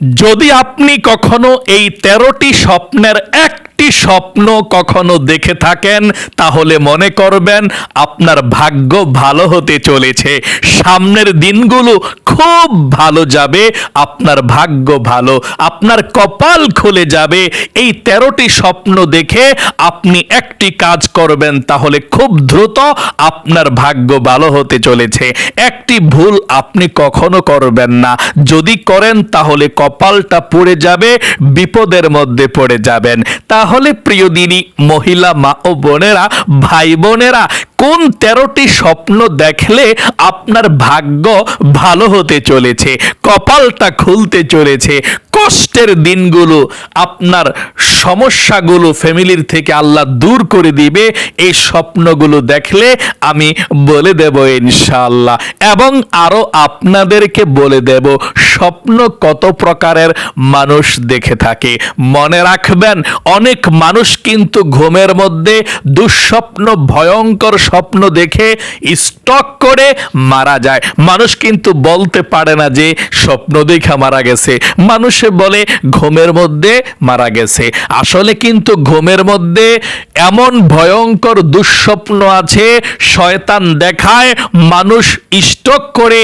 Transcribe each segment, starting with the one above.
যদি আপনি কখনো এই তেরোটি স্বপ্নের একটি স্বপ্ন কখনো দেখে থাকেন, তাহলে মনে করবেন আপনার ভাগ্য ভালো হতে চলেছে। সামনের দিনগুলো খুব ভালো যাবে, আপনার ভাগ্য ভালো, আপনার কপাল খুলে যাবে। এই তেরোটি স্বপ্ন দেখে আপনি একটি কাজ করবেন, তাহলে খুব দ্রুত আপনার ভাগ্য ভালো হতে চলেছে। একটি ভুল আপনি কখনো করবেন না। যদি করেন, তাহলে কপালটা পড়ে যাবে, বিপদের মধ্যে পড়ে যাবেন। তাহলে প্রিয় দিনী, মহিলা মা ও বোনেরা ভাই বোনেরা কোন তেরোটি স্বপ্ন দেখলে আপনার ভাগ্য ভালো হতে চলেছে, কপালটা খুলতে চলেছে কষ্টের দিনগুলো, আপনার সমস্যাগুলো ফ্যামিলির থেকে আল্লাহ দূর করে দিবে, এই স্বপ্নগুলো দেখলে আমি বলে দেব ইনশাআল্লাহ। এবং আরও আপনাদেরকে বলে দেব, স্বপ্ন কত প্রকারের মানুষ দেখে থাকে। মনে রাখবেন, অনেক মানুষ কিন্তু ঘুমের মধ্যে দুঃস্বপ্ন, ভয়ঙ্কর স্বপ্ন দেখে স্টক করে মারা যায়। মানুষ কিন্তু বলতে পারে না যে স্বপ্ন দেখা মারা গেছে। মানুষে বলে ঘুমের মধ্যে মারা গেছে। আসলে কিন্তু ঘুমের মধ্যে এমন ভয়ঙ্কর দুঃস্বপ্ন আছে, শয়তান দেখায় মানুষ স্টক করে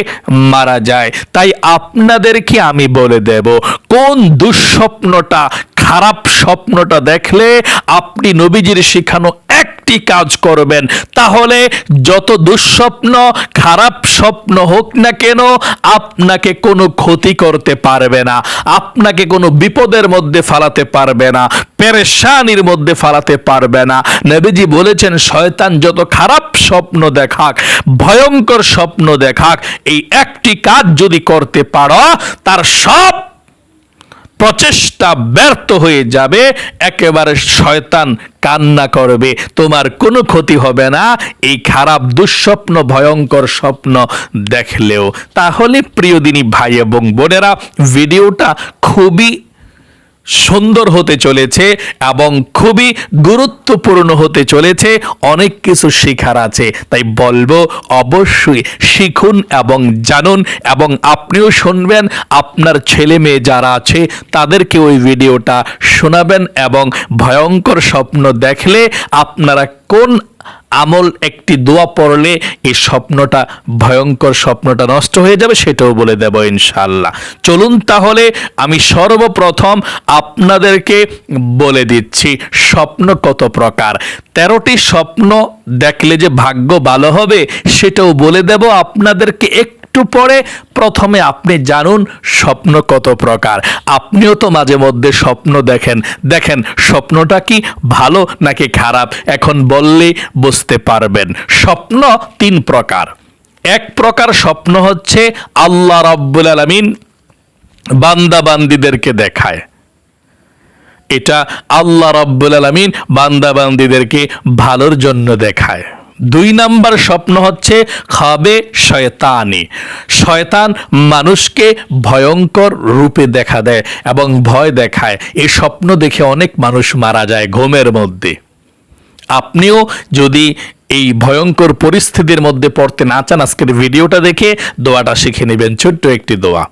মারা যায়। তাই আপনাদেরকে আমি বলে দেব, কোন দুঃস্বপ্নটা, খারাপ স্বপ্নটা দেখলে আপনি নবীজির শিখানো একটি কাজ করবেন। তাহলে যত দুঃস্বপ্ন, খারাপ স্বপ্ন হোক না কেন, আপনাকে কোনো ক্ষতি করতে পারবে না। আপনাকে কোনো বিপদের মধ্যে ফালাতে পারবে না। পেরেশানির মধ্যে ফালাতে পারবে না। নবীজি বলেছেন, শয়তান যত খারাপ স্বপ্ন দেখাক, ভয়ঙ্কর স্বপ্ন দেখাক, এই একটি কাজ যদি করতে পারো, তার সব প্রচেষ্টা ব্যর্থ হয়ে যাবে, একেবারে শয়তান কান্না করবে। তোমার কোনো ক্ষতি হবে না, এই খারাপ, দুঃস্বপ্ন, ভয়ঙ্কর স্বপ্ন দেখলেও। তাহলে প্রিয়দিনী ভাই এবং বোনেরা, ভিডিওটা খুবই সুন্দর হতে চলেছে এবং খুবই গুরুত্বপূর্ণ হতে চলেছে। অনেক কিছু শেখার আছে। তাই বলব, অবশ্যই শিখুন এবং জানুন এবং আপনিও শুনবেন। আপনার ছেলে মেয়ে যারা আছে, তাদেরকে ওই ভিডিওটা শোনাবেন এবং ভয়ঙ্কর স্বপ্ন দেখলে আপনারা কোন আমল একটি দোয়া পড়লে এই স্বপ্নটা, ভয়ঙ্কর স্বপ্নটা নষ্ট হয়ে যাবে সেটাও বলে দেব ইনশাল্লাহ চলুন তাহলে আমি সর্বপ্রথম আপনাদেরকে বলে দিচ্ছি, স্বপ্ন কত প্রকার? তেরোটি স্বপ্ন দেখলে যে ভাগ্য ভালো হবে সেটাও বলে দেব আপনাদেরকে একটু একটু পরে প্রথমে আপনি জানুন স্বপ্ন কত প্রকার। আপনিও তো মাঝে মধ্যে স্বপ্ন দেখেন। দেখেন, স্বপ্নটা কি ভালো নাকি খারাপ? এখন বললেই বুঝতে পারবেন। স্বপ্ন তিন প্রকার। এক প্রকার স্বপ্ন হচ্ছে আল্লাহ রাব্বুল আলামিন বান্দা বান্দিদেরকে দেখায়। এটা আল্লাহ রাব্বুল আলামিন বান্দা বান্দিদেরকে ভালোর জন্য দেখায়। দুই নাম্বার স্বপ্ন হচ্ছে খাবে শয়তানি। শয়তান মানুষকে ভয়ঙ্কর রূপে দেখা দেয় এবং ভয় দেখায়। এই স্বপ্ন দেখে অনেক মানুষ মারা যায় ঘুমের মধ্যে। আপনিও যদি এই ভয়ঙ্কর পরিস্থিতির মধ্যে পড়তে না চান, আজকের ভিডিওটা দেখে দোয়াটা শিখে নেবেন। ছোট্ট একটি দোয়া।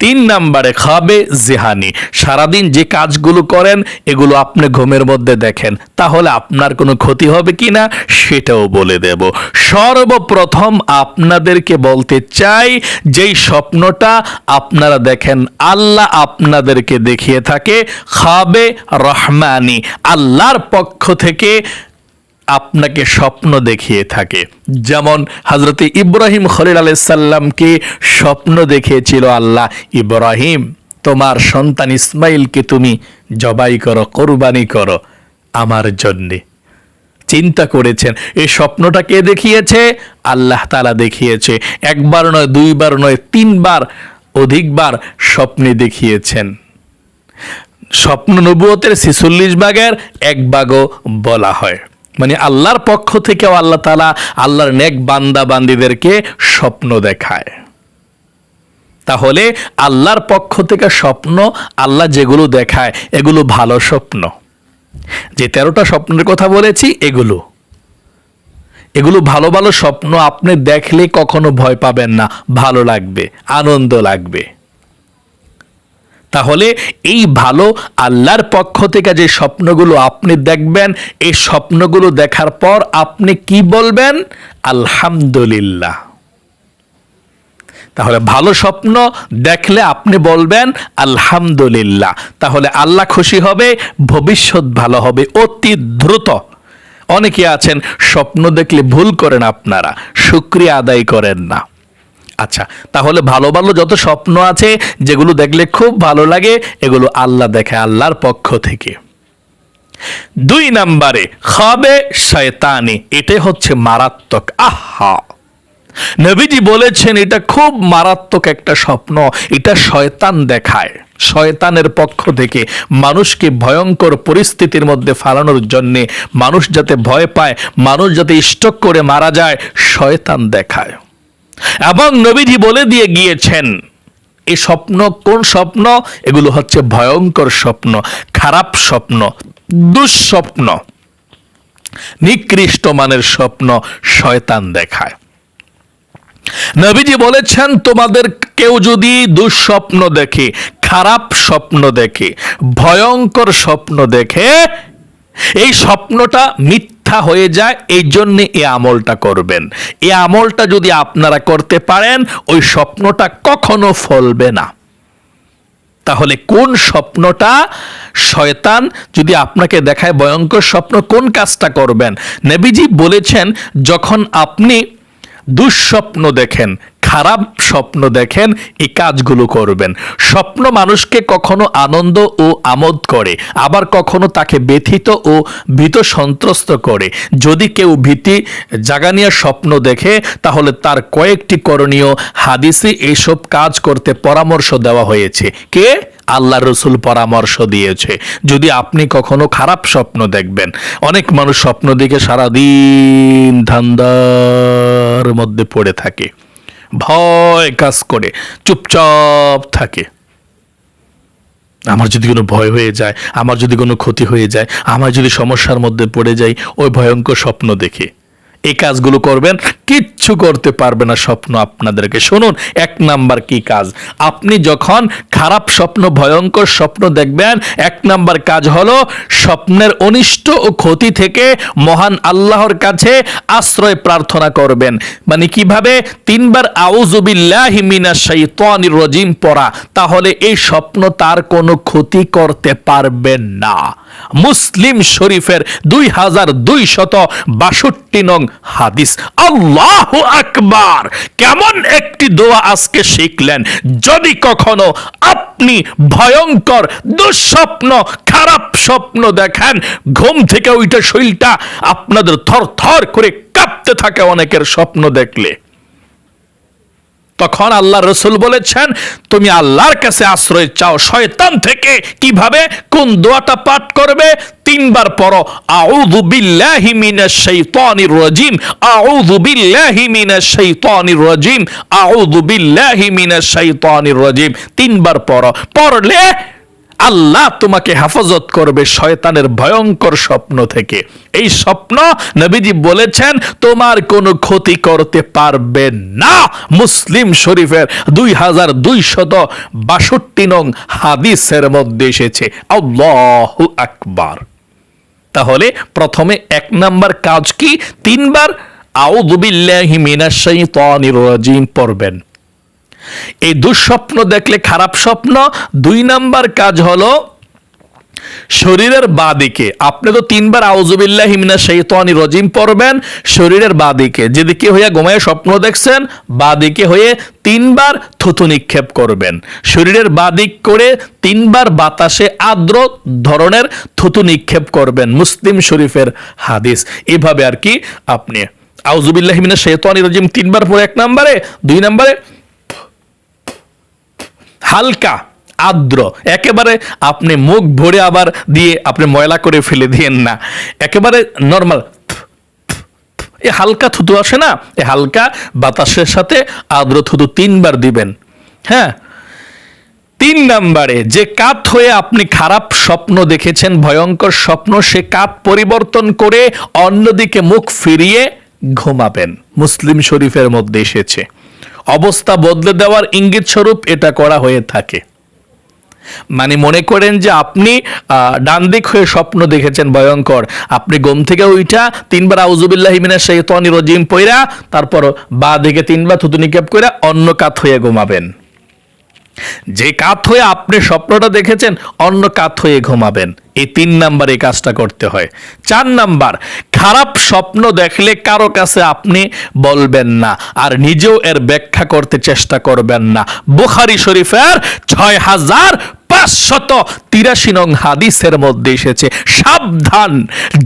তিন নাম্বারে খাবে জেহানি। সারাদিন যে কাজগুলো করেন, এগুলো আপনি ঘুমের মধ্যে দেখেন। তাহলে আপনার কোনো ক্ষতি হবে কি না, সেটাও বলে দেব। সর্বপ্রথম আপনাদেরকে বলতে চাই, যেই স্বপ্নটা আপনারা দেখেন, আল্লাহ আপনাদেরকে দেখিয়ে থাকে, খাবে রহমানি। আল্লাহর পক্ষ থেকে আপনাকে স্বপ্ন দেখিয়ে থাকে। যেমন হজরত ইব্রাহিম খলিল আলাইসাল্লামকে স্বপ্ন দেখিয়েছিল আল্লাহ, ইব্রাহিম, তোমার সন্তান ইসমাইলকে তুমি জবাই করো, কোরবানি করো আমার জন্যে। চিন্তা করেছেন এই স্বপ্নটা কে দেখিয়েছে? আল্লাহ তালা দেখিয়েছে, একবার নয়, দুইবার নয়, তিনবার অধিকবার স্বপ্নে দেখিয়েছেন। স্বপ্ন নবুয়তের ছিচল্লিশ ভাগের এক ভাগও বলা হয়। মানে আল্লাহর পক্ষ থেকেও আল্লাহ তালা আল্লাহর নেক বান্দা বান্দিদেরকে স্বপ্ন দেখায়। তাহলে আল্লাহর পক্ষ থেকে স্বপ্ন আল্লাহ যেগুলো দেখায়, এগুলো ভালো স্বপ্ন। যে তেরোটা স্বপ্নের কথা বলেছি, এগুলো। এগুলো ভালো ভালো স্বপ্ন আপনি দেখলে কখনো ভয় পাবেন না, ভালো লাগবে, আনন্দ লাগবে। তাহলে এই ভালো আল্লাহর পক্ষ থেকে যে স্বপ্নগুলো আপনি দেখবেন, এই স্বপ্নগুলো দেখার পর আপনি কি বলবেন? আলহামদুলিল্লাহ। তাহলে ভালো স্বপ্ন দেখলে আপনি বলবেন, আলহামদুলিল্লাহ। তাহলে আল্লাহ খুশি হবে, ভবিষ্যৎ ভালো হবে, অতি দ্রুত। অনেকে আছেন, স্বপ্ন দেখলে ভুল করেন আপনারা, শুক্রিয়া আদায় করেন না। আচ্ছা তাহলে ভালো ভালো যত স্বপ্ন আছে, যেগুলো দেখলে খুব ভালো লাগে, এগুলো আল্লাহ দেখে, আল্লাহর পক্ষ থেকে। দুই নাম্বারে, খাবে শয়তানি এটাই হচ্ছে মারাত্মক, আহা! নবীজি বলেছেন, এটা খুব মারাত্মক একটা স্বপ্ন, এটা শয়তান দেখায়। শয়তানের পক্ষ থেকে মানুষকে ভয়ঙ্কর পরিস্থিতির মধ্যে ফালানোর জন্যে মানুষ যাতে ভয় পায়, মানুষ যাতে স্টক করে মারা যায়, শয়তান দেখায়। এবং নবীজি বলে দিয়ে গিয়েছেন এই স্বপ্ন কোন স্বপ্ন? এগুলো হচ্ছে ভয়ঙ্কর স্বপ্ন, খারাপ স্বপ্ন, দুঃস্বপ্ন, নিকৃষ্ট মানের স্বপ্ন শয়তান দেখায়। নবীজি বলেছেন, তোমাদের কেউ যদি দুঃস্বপ্ন দেখে, খারাপ স্বপ্ন দেখে, ভয়ঙ্কর স্বপ্ন দেখে, এই স্বপ্নটা মিথ্যা হয়ে যায়, এই জন্যে এ আমলটা করবেন। এ আমলটা যদি আপনারা করতে পারেন, ওই স্বপ্নটা কখনো ফলবে না। তাহলে কোন স্বপ্নটা? শয়তান যদি আপনাকে দেখায় ভয়ঙ্কর স্বপ্ন, কোন কাজটা করবেন? নেবিজি বলেছেন, যখন আপনি দুঃস্বপ্ন দেখেন খারাপ স্বপ্ন দেখেন, এই কাজগুলো করবেন। স্বপ্ন মানুষকে কখনো আনন্দ ও আমোদ করে, আবার কখনো তাকে ব্যথিত ও ভীত সন্ত্রস্ত করে। যদি কেউ ভীতি জাগানিয়া স্বপ্ন দেখে, তাহলে তার কয়েকটি করণীয় হাদিসে এইসব কাজ করতে পরামর্শ দেওয়া হয়েছে। কে? আল্লাহ রসুল পরামর্শ দিয়েছে। যদি আপনি কখনো খারাপ স্বপ্ন দেখবেন, অনেক মানুষ স্বপ্ন দিকে সারাদিন ধান্দার মধ্যে পড়ে থাকে। ভয় কাজ করে, চুপচাপ থাকে। আমার যদি কোনো ভয় হয়ে যায়, আমার যদি কোনো ক্ষতি হয়ে যায়, আমার যদি সমস্যার মধ্যে পড়ে যাই, ওই ভয়ঙ্কর স্বপ্ন দেখে। এই কাজগুলো করবেন কিচ্ছু করতে পারবে না স্বপ্ন আপনাদেরকে। শুনুন, এক নাম্বার কি কাজ? আপনি যখন খারাপ স্বপ্ন, ভয়ঙ্কর স্বপ্ন দেখবেন, এক নাম্বার কাজ হলো স্বপ্নের অনিষ্ট ও ক্ষতি থেকে মহান আল্লাহর কাছে আশ্রয় প্রার্থনা করবেন। মানে কীভাবে? তিনবার আউজুবিল্লাহি মিনাশ শাইতানির রজিম পড়া। তাহলে এই স্বপ্ন তার কোনো ক্ষতি করতে পারবেন না। মুসলিম শরীফের দুই হাজার দুই শত বাষট্টি নং হাদিস। আল্লাহ আকবার। কেমন একটি দোয়া আজকে শিখলেন? যদি কখনো আপনি ভয়ঙ্কর, দুঃস্বপ্ন, খারাপ স্বপ্ন দেখেন, ঘুম থেকে ওইটা শরীরটা আপনাদের থর থর করে কাঁপতে থাকে অনেকের স্বপ্ন দেখলে। তখন আল্লাহ রসুল বলেছেন, তুমি আল্লাহর কাছে আশ্রয় চাও, শয়তান থেকে কীভাবে, কোন দোয়াটা পাঠ করবে? তিনবার পড়ো, আউযু বিল্লাহি মিনাশ শাইতানির রাজিম, আউযু বিল্লাহি মিনাশ শাইতানির রাজিম, আউযু বিল্লাহি মিনাশ শাইতানির রাজিম। তিনবার পড়ো, পড়লে আল্লাহ তোমাকে হেফাজত করবে শয়তানের ভয়ঙ্কর স্বপ্ন থেকে। এই স্বপ্ন নবীজি বলেছেন, তোমার কোনো ক্ষতি করতে পারবে না। মুসলিম শরীফের দুই হাজার দুইশত বাষট্টি নং হাদিসের মধ্যে এসেছে, আল্লাহ আকবার। তাহলে প্রথমে এক নাম্বার কাজ কি? তিনবার আউযুবিল্লাহি মিনাশ শাইতানির রাজিম, পড়বেন। এই দুঃস্বপ্ন দেখলে খারাপ স্বপ্ন, দুই নাম্বার কাজ হলো শরীরের বাদিকে। আপনি তো তিনবার আউজুবিল্লাহ হিমিনা শৈতানি রজিম পড়বেন শরীরের বাদিকে। যেদিকে হইয়া ঘুমায় স্বপ্ন দেখছেন, বাদিকে হয়ে তিনবার থুতু নিক্ষেপ করবেন। শরীরের বাদিক করে তিনবার বাতাসে আর্দ্র ধরনের থুতু নিক্ষেপ করবেন মুসলিম শরীফের হাদিস। এভাবে আর কি আপনি আউজুবিল্লাহ হিমিনা শৈতানি রজিম তিনবার পরে এক নাম্বারে, দুই নাম্বারে হালকা, আর্দ্র। একেবারে আপনি মুখ ভরে আবার দিয়ে আপনি ময়লা করে ফেলে দিয়েন না। একেবারে নর্মাল এ হালকা থুতু আসে না? এ হালকা বাতাসের সাথে আর্দ্র থুতু তিনবার দিবেন। হ্যাঁ? তিন নাম্বারে, যে কাত হয়ে আপনি খারাপ স্বপ্ন দেখেছেন, ভয়ঙ্কর স্বপ্ন, সে কাত পরিবর্তন করে অন্যদিকে মুখ ফিরিয়ে ঘুমাবেন। মুসলিম শরীফের মধ্যে এসেছে। অবস্থা বদলে দেওয়ার ইঙ্গিত স্বরূপ এটা করা হয়ে থাকে। মানে মনে করেন যে আপনি ডান দিক হয়ে স্বপ্ন দেখেছেন, ভয়ঙ্কর। আপনি গম থেকে উইঠা, তিনবার আউজুবিল্লাহ সেই তনি রজিম পইরা, তারপর বা দিকে তিনবার থুতুনি ক্যাপ করে অন্য কাত হয়ে ঘুমাবেন। যে কাত হয়ে আপনি স্বপ্নটা দেখেছেন, অন্য কাত হয়ে ঘুমাবেন। এই তিন নাম্বার এই কাজটা করতে হয়। চার নাম্বার, খারাপ স্বপ্ন দেখলে কারও কাছে আপনি বলবেন না আর নিজেও এর ব্যাখ্যা করতে চেষ্টা করবেন না। বুখারি শরীফের ছয় হাজার পাঁচশত তিরাশি নং হাদিসের মধ্যে এসেছে, সাবধান।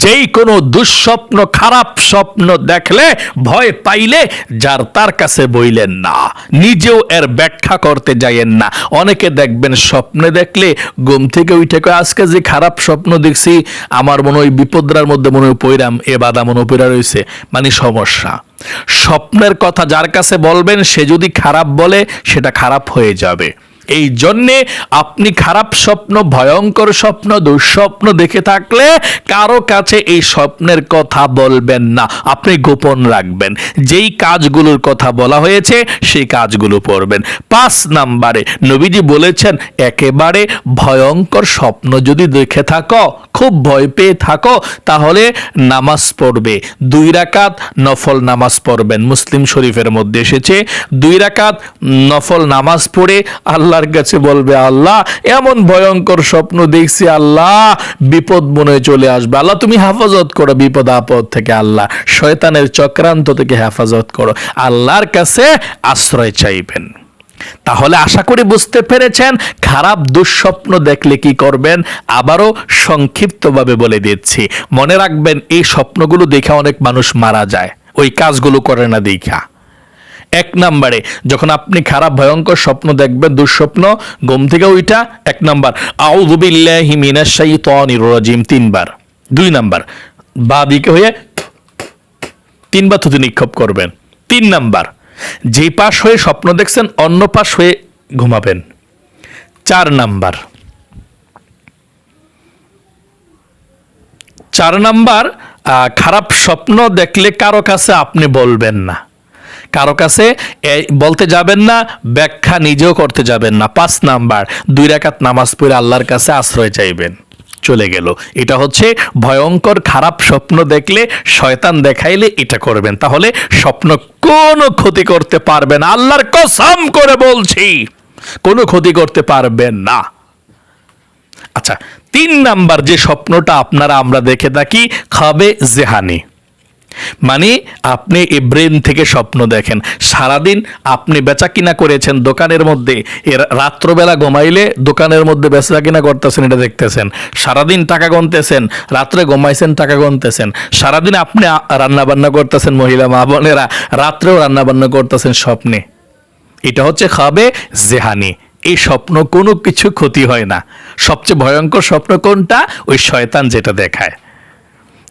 যেই কোনো দুঃস্বপ্ন, খারাপ স্বপ্ন দেখলে, ভয় পাইলে যার তার কাছে বইলেন না। নিজেও এর ব্যাখ্যা করতে যাইয়েন না। অনেকে দেখবেন স্বপ্নে দেখলে ঘুম থেকে উঠে আজকে যে খারাপ স্বপ্ন দেখছি, আমার মনে হয় বিপদরার মধ্যে মনে হয় পৈরাম এ বাদা মনে পইরা রয়েছে মানে সমস্যা। স্বপ্নের কথা যার কাছে বলবেন, সে যদি খারাপ বলে, সেটা খারাপ হয়ে যাবে। এই জন্যে আপনি খারাপ স্বপ্ন, ভয়ঙ্কর স্বপ্ন, দুঃস্বপ্ন দেখে থাকলে কারও কাছে এই স্বপ্নের কথা বলবেন না। আপনি গোপন রাখবেন। যেই কাজগুলোর কথা বলা হয়েছে, সেই কাজগুলো পড়বেন। পাঁচ নাম্বারে নবীজি বলেছেন, একেবারে ভয়ঙ্কর স্বপ্ন যদি দেখে থাকো, খুব ভয় পেয়ে থাকো, তাহলে নামাজ পড়বে। দুই রাকাত নফল নামাজ পড়বেন। মুসলিম শরীফের মধ্যে এসেছে, দুই রাকাত নফল নামাজ পড়ে আল্লাহর কাছে বলবে, আল্লাহ, এমন ভয়ঙ্কর স্বপ্ন দেখছি, আল্লাহ, বিপদ মনে চলে আসবে। আল্লাহ, তুমি হেফাজত করো, বিপদ আপদ থেকে, আল্লাহ, শয়তানের চক্রান্ত থেকে হেফাজত করো। আল্লাহর কাছে আশ্রয় চাইবেন। তাহলে আশা করি বুঝতে পেরেছেন, খারাপ দুঃস্বপ্ন দেখলে কি করবেন? আবারও সংক্ষিপ্তভাবে বলে দিচ্ছি। মনে রাখবেন, এই স্বপ্নগুলো দেখে অনেক মানুষ মারা যায়। ওই কাজগুলো করে না, দেখা। এক নাম্বারে। যখন আপনি খারাপ, ভয়ঙ্কর স্বপ্ন দেখবেন, দুঃস্বপ্ন, ঘুম থেকে ওইটা এক নাম্বার। আউযুবিল্লাহি মিনাশ শাইতানির রাজিম, তিনবার। দুই নাম্বার। বা দিকে হয়ে তিনবার থুতু নিক্ষেপ করবেন। তিন নাম্বার। যে পাশ হয়ে স্বপ্ন দেখছেন, অন্য পাশ হয়ে ঘুমাবেন। চার নাম্বার। চার নাম্বার খারাপ স্বপ্ন দেখলে কারও কাছে আপনি বলবেন না। কারও কাছে বলতে যাবেন না, ব্যাখ্যা নিজেও করতে যাবেন না। পাঁচ নাম্বার, দুই রাকাত নামাজ পড়ে আল্লাহর কাছে আশ্রয় চাইবেন। চলে গেল। এটা হচ্ছে ভয়ঙ্কর খারাপ স্বপ্ন দেখলে শয়তান দেখাইলে এটা করবেন। তাহলে স্বপ্ন কোনো ক্ষতি করতে পারবে না। আল্লাহর কসম করে বলছি, কোনো ক্ষতি করতে পারবেন না। আচ্ছা তিন নাম্বার যে স্বপ্নটা আপনারা, আমরা দেখে থাকি, খাবে জেহানি। মানে আপনি এই ব্রেন থেকে স্বপ্ন দেখেন। সারাদিন আপনি বেচা কিনা করেছেন দোকানের মধ্যে। এর রাত্রবেলা ঘুমাইলে দোকানের মধ্যে বেচা কিনা করতেছেন, এটা দেখতেছেন। সারাদিন টাকা গনতেছেন, রাত্রে ঘুমাইছেন, টাকা গনতেছেন। সারাদিন আপনি রান্না বান্না করতেছেন, মহিলা মা বোনেরা, রাত্রেও রান্না বান্না করতেছেন স্বপ্নে। এটা হচ্ছে খাবে জেহানি। এই স্বপ্ন কোনো কিছু ক্ষতি হয় না। সবচেয়ে ভয়ঙ্কর স্বপ্ন কোনটা? ওই শয়তান যেটা দেখায়।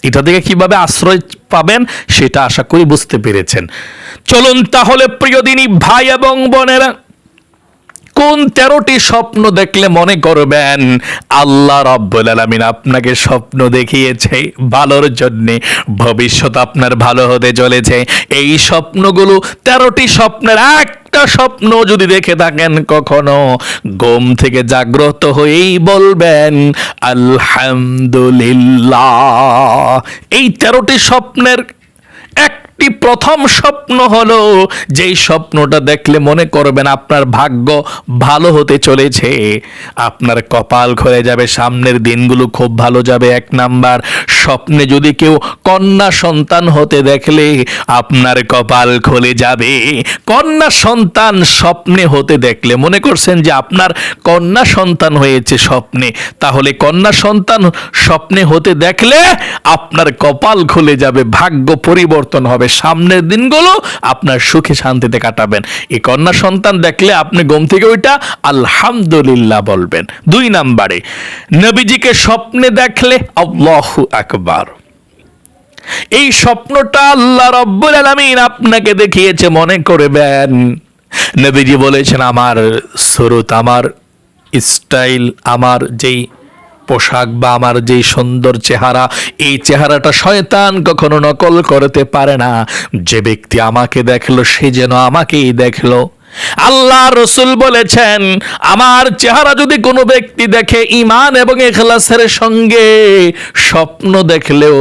এটা থেকে কীভাবে আশ্রয় পাবেন সেটা আশা করি বুঝতে পেরেছেন। চলুন তাহলে প্রিয় দিনী ভাই এবং বোনেরা কোন তেরোটি স্বপ্ন দেখলে মনে করবেন? আল্লাহ রব্বুল আলামিন আপনাকে স্বপ্ন দেখিয়েছে, ভালোর জন্যে। ভবিষ্যৎ আপনার ভালো হতে চলেছে। এই স্বপ্নগুলো তেরোটি স্বপ্নের একটা স্বপ্ন যদি দেখে থাকেন কখনো, ঘুম থেকে জাগ্রত হয়েই বলবেন, আলহামদুলিল্লাহ। এই তেরোটি স্বপ্নের একটি প্রথম স্বপ্ন হলো, যেই স্বপ্নটা দেখলে মনে করবেন আপনার ভাগ্য ভালো হতে চলেছে। আপনার কপাল খুলে যাবে, সামনের দিনগুলো খুব ভালো যাবে। এক নাম্বার, স্বপ্নে যদি কেউ কন্যা সন্তান হতে দেখলে, আপনার কপাল খুলে যাবে। কন্যা সন্তান স্বপ্নে হতে দেখলে, মনে করছেন যে আপনার কন্যা সন্তান হয়েছে স্বপ্নে। তাহলে কন্যা সন্তান স্বপ্নে হতে দেখলে আপনার কপাল খুলে যাবে, ভাগ্য পরিবর্তন হবে সামনের দিনগুলো আপনার সুখে শান্তিতে কাটাবেন। এই কন্যা সন্তান দেখলে আপনি গম থেকে ওইটা আলহামদুলিল্লাহ বলবেন। দুই নাম্বারে, নবীজিকে স্বপ্নে দেখলে আল্লাহু আকবার। এই স্বপ্নটা আল্লাহ রব্বুল আলামিন আপনাকে দেখিয়েছে, মনে করবেন। নবীজি বলেছেন, আমার সুরত, আমার স্টাইল আমার যেই পোশাক বা আমার যেই সুন্দর চেহারা, এই চেহারাটা শয়তান কখনো নকল করতে পারে না। যে ব্যক্তি আমাকে দেখল, সে যেন আমাকেই দেখল। আল্লাহ রসুল বলেছেন, আমার চেহারা যদি কোনো ব্যক্তি দেখে ইমান এবং এখলাসের সঙ্গে স্বপ্ন দেখলেও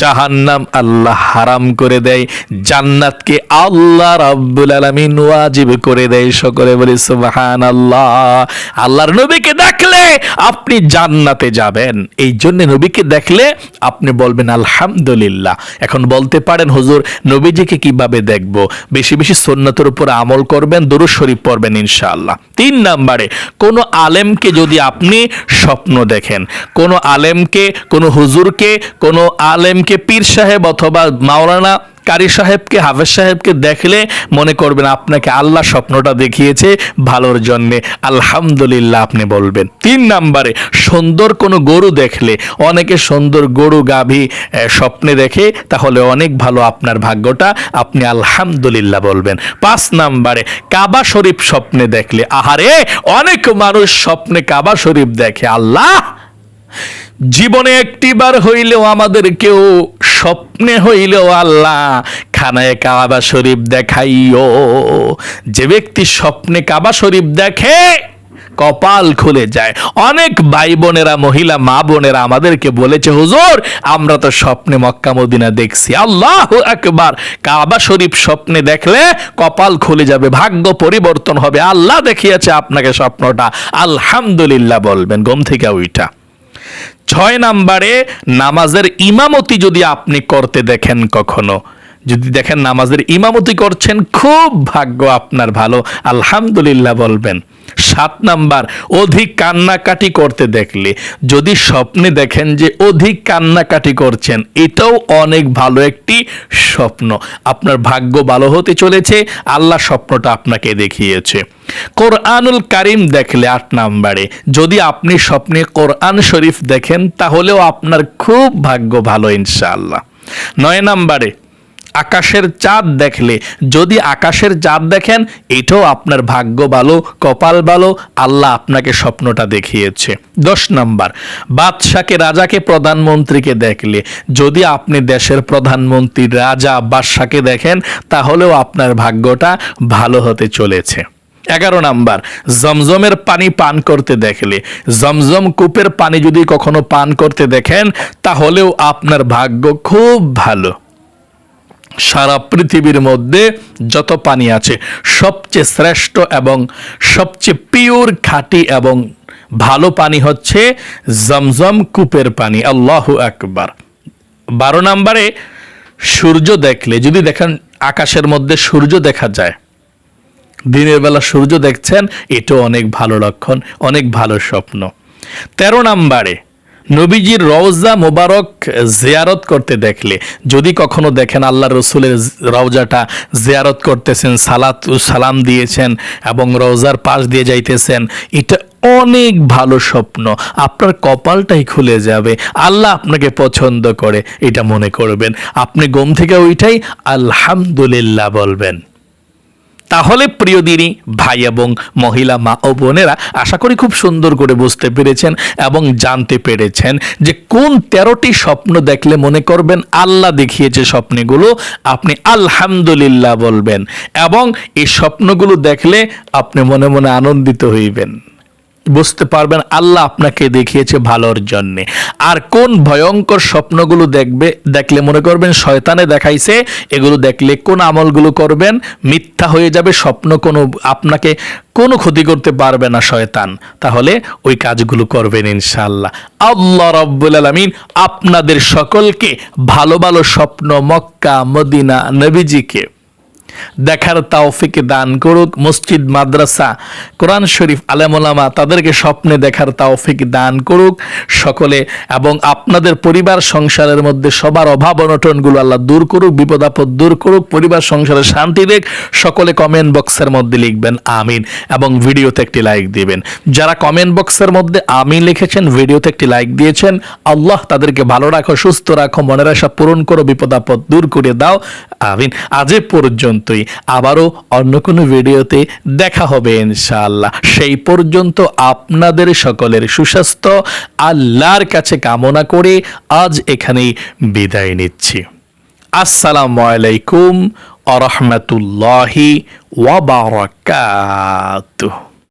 জাহান্নাম আল্লাহ হারাম করে দেয়, জান্নাতকে আল্লাহ রাব্বুল আলামিন ওয়াজিব করে দেয়। সকলে বলি সুবহান আল্লাহ আল্লাহর নবীকে দেখলে আপনি জান্নাতে যাবেন। এই জন্য নবীকে দেখলে আপনি বলবেন, আলহামদুলিল্লাহ। এখন বলতে পারেন, হুজুর, নবীজিকে কীভাবে দেখব? বেশি বেশি সুন্নতের উপর আমল করবেন দুরুদ শরীফ পড়বেন ইনশাআল্লাহ। তিন নাম্বারে, কোনো আলেমকে যদি আপনি স্বপ্ন দেখেন, কোনো আলেমকে, কোনো হুজুরকে, কোনো আলেমকে পীর সাহেব অথবা মাওলানা কারি সাহেবকে, হাফেজ সাহেবকে দেখলে মনে করবেন আপনাকে আল্লাহ স্বপ্নটা দেখিয়েছে ভালোর জন্যে। আলহামদুলিল্লাহ আপনি বলবেন। তিন নাম্বারে, সুন্দর কোনো গরু দেখলে, অনেকে সুন্দর গরু গাভী স্বপ্নে দেখে, তাহলে অনেক ভালো আপনার ভাগ্যটা, আপনি আলহামদুলিল্লাহ বলবেন। পাঁচ নাম্বারে, কাবা শরীফ স্বপ্নে দেখলে, আহারে, অনেক মানুষ স্বপ্নে কাবা শরীফ দেখে, আল্লাহ! জীবনে একটিবার হইলেও আমাদের কেউ স্বপ্নে হইলেও আল্লাহ খানায় কাবা শরীফ দেখাইও। যে ব্যক্তি স্বপ্নে কাবা শরীফ দেখে, কপাল খুলে যায়। অনেক ভাই বোনেরা, মহিলা, মা বোনেরা আমাদেরকে বলেছে, হুজুর, আমরা তো স্বপ্নে মক্কা, মদিনা দেখছি। আল্লাহ একবার কাবা শরীফ স্বপ্নে দেখলে কপাল খুলে যাবে, ভাগ্য পরিবর্তন হবে। আল্লাহ দেখিয়েছে আপনাকে স্বপ্নটা। আলহামদুলিল্লাহ বলবেন গম থেকে ওইটা ছয় নাম্বারে নামাজের ইমামতি যদি আপনি করতে দেখেন কখনো, যদি দেখেন নামাজের ইমামতি করছেন, খুব ভাগ্য আপনার ভালো। আলহামদুলিল্লাহ বলবেন। সাত নাম্বার, অধিক কান্নাকাটি করতে দেখলে। যদি স্বপ্নে দেখেন যে অধিক কান্নাকাটি করছেন, এটাও অনেক ভালো একটি স্বপ্ন। আপনার ভাগ্য ভালো হতে চলেছে, আল্লাহ স্বপ্নটা আপনাকে দেখিয়েছে। কোরআনুল কারিম দেখলে আট নাম্বারে, যদি আপনি স্বপ্নে কোরআন শরীফ দেখেন, তাহলেও আপনার খুব ভাগ্য ভালো ইনশাআল্লাহ। নয় নাম্বারে আকাশের চাঁদ দেখলে। যদি আকাশের চাঁদ দেখেন, এটাও আপনার ভাগ্য ভালো, কপাল ভালো, আল্লাহ আপনাকে স্বপ্নটা দেখিয়েছে। দশ নাম্বার, বাদশাকে, রাজাকে, প্রধানমন্ত্রীকে দেখলে। যদি আপনি দেশের প্রধানমন্ত্রী, রাজা, বাদশাকে দেখেন, তাহলেও আপনার ভাগ্যটা ভালো হতে চলেছে। এগারো নাম্বার, জমজমের পানি পান করতে দেখলে। জমজম কূপের পানি যদি কখনো পান করতে দেখেন, তাহলেও আপনার ভাগ্য খুব ভালো। সারা পৃথিবীর মধ্যে যত পানি আছে, সবচেয়ে শ্রেষ্ঠ এবং সবচেয়ে পিওর খাঁটি এবং ভালো পানি হচ্ছে জমজম কূপের পানি। আল্লাহ আকবার। বারো নম্বরে, সূর্য দেখলে, যদি দেখেন আকাশের মধ্যে সূর্য দেখা যায়, দিনের বেলা সূর্য দেখছেন, এটাও অনেক ভালো লক্ষণ, অনেক ভালো স্বপ্ন। তেরো নাম্বারে নবীজির রওজা মোবারক জিয়ারত করতে দেখলে, যদি কখনো দেখেন আল্লাহ রসুলের রওজাটা জিয়ারত করতেছেন, সালাত, সালাম দিয়েছেন এবং রওজার পাশ দিয়ে যাইতেছেন, এটা অনেক ভালো স্বপ্ন। আপনার কপালটাই খুলে যাবে। আল্লাহ আপনাকে পছন্দ করে, এটা মনে করবেন। আপনি গম থেকে ওইটাই আলহামদুলিল্লাহ বলবেন। তাহলে প্রিয় দিনই ভাই এবং মহিলা মা ও বোনেরা আশা করি খুব সুন্দর করে বুঝতে পেরেছেন এবং জানতে পেরেছেন যে কোন তেরোটি স্বপ্ন দেখলে মনে করবেন আল্লাহ দেখিয়েছে স্বপ্নগুলো, আপনি আলহামদুলিল্লাহ বলবেন এবং এই স্বপ্নগুলো দেখলে আপনি মনে মনে আনন্দিত হইবেন। বুঝতে পারবেন, আল্লাহ আপনাকে দেখিয়েছে ভালোর জন্যে। আর কোন ভয়ঙ্কর স্বপ্নগুলো দেখবে, দেখলে মনে করবেন শয়তানে দেখাইছে, এগুলো দেখলে কোন আমলগুলো করবেন, মিথ্যা হয়ে যাবে, স্বপ্ন কোনো, আপনাকে কোনো ক্ষতি করতে পারবে না শয়তান। তাহলে ওই কাজগুলো করবেন ইনশাল্লাহ আল্লাহ রব্বুল আলমিন আপনাদের সকলকে ভালো ভালো স্বপ্ন মক্কা, মদিনা, নবীজিকে দেখার তাওফিক দান করুক। মসজিদ, মাদ্রাসা, কোরআন শরীফ আলেমোলামা তাদেরকে স্বপ্নে দেখার তাওফিক দান করুক। সকলে এবং আপনাদের পরিবার, সংসারের মধ্যে সবার অভাব অনটনগুলো আল্লাহ দূর করুক, বিপদ আপদ দূর করুক, পরিবার সংসারে শান্তি দেখ সকলে কমেন্ট বক্সের মধ্যে লিখবেন, আমিন এবং ভিডিওতে একটি লাইক দিবেন। যারা কমেন্ট বক্সের মধ্যে আমিন লিখেছেন, ভিডিওতে একটি লাইক দিয়েছেন, আল্লাহ তাদেরকে ভালো রাখো, সুস্থ রাখো, মনের আশা পূরণ করো, বিপদ আপদ দূর করে দাও, আমিন। আজ এ পর্যন্তই আবারও অন্য কোনো ভিডিওতে দেখা হবে ইনশাআল্লাহ। সেই পর্যন্ত আপনাদের সকলের সুস্বাস্থ্য, আল্লাহর কাছে কামনা করে আজ এখানেই বিদায় নিচ্ছি। আসসালামু আলাইকুম আরহামতুল্লাহি ওয়াবারাকাতুহ